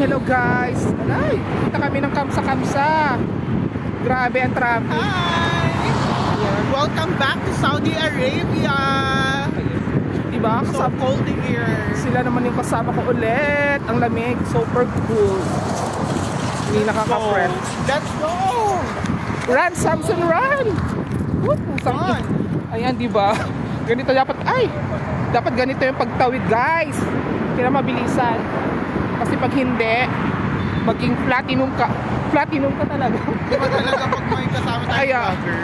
hello guys. Alay, kita kami ng kamsa-kamsa. Grabe ang traffic. Hi! Ayan. Welcome back to Saudi Arabia! Diba? So Kasama, cold here. sila naman yung kasama ko ulit. Ang lamig, super cool. Hindi nakaka-friend. Let's go! Run, Samson, run! Woo, Run! Ayan, di ba? Ganito dapat, ay! Dapat ganito yung pagtawid, guys! Kaya mabilisan. Kasi pag hindi, maging platinum ka. Platinum ka talaga. Di ba talaga pag may kasama tayong Kaya. vlogger?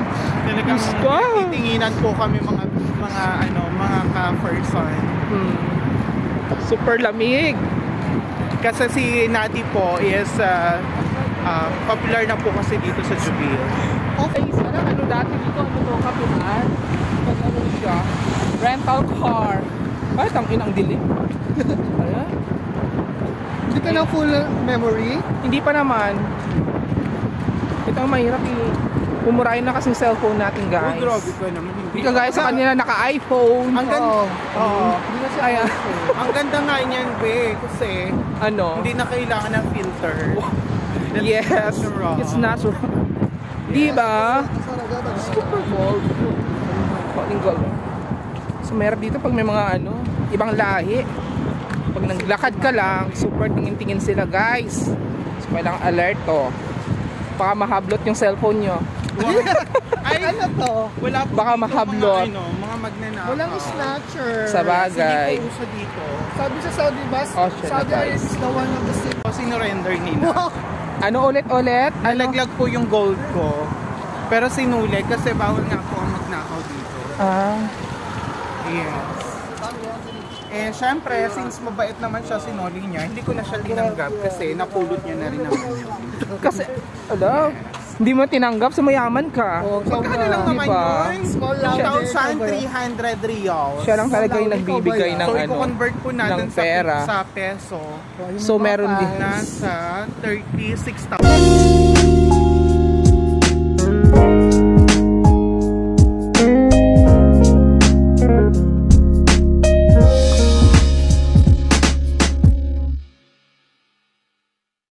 Talagang ko. titinginan po kami mga mga ano, mga ka-person. Hmm. Super lamig. Kasi si Nati po is uh, uh, popular na po kasi dito sa Jubil. Okay, sana ano dati dito, ano to, kapitan? Pag ano siya, rental car. Ay, tangin ang dilim. Ayan. Hindi ka na full memory? Hindi pa naman. Ito ang mahirap eh. Umurahin na kasing cellphone natin, guys. Oh, grabe ka naman. Hindi ka guys sa kanila naka-iPhone. Ang ganda. Oo. Oo. Hindi na siya Ayan. Ang ganda nga niyan, be, kasi Ano? hindi na kailangan ng filter. That's Yes. natural. It's natural. Di ba? Talaga ba? Super gold. Paling gold. So meron dito pag may mga ano, ibang lahi. Pag naglakad ka lang, super tingin-tingin sila guys. So kailangan alert to. Baka mahablot yung cellphone nyo. Ay, Ano to? wala po Baka mahablot. Mga, ano, mga magnanakaw. Walang snatcher. Sa bagay. Uso dito. Sabi sa Saudi bus, Oh, Saudi. Arabia is the one of the city. So, sinurrender nila. Wow! Ano ulit-ulit? Ano? Nalaglag po yung gold ko. Pero sinulit kasi bawal nga po ang magnakaw dito. Ah, Yes. Eh, syempre, since mabait naman siya, sinoli niya, hindi ko na siya tinanggap kasi napulot niya na rin naman yun. kasi, ala, hindi mo tinanggap, sumayaman ka. Oh, Magkano lang naman Diba? yun? Small lang. 2,300 riyals. Siya lang talaga yung nagbibigay ng So, ano, i-convert po natin ng sa, pera. sa peso. So, meron din. Nasa 36,000.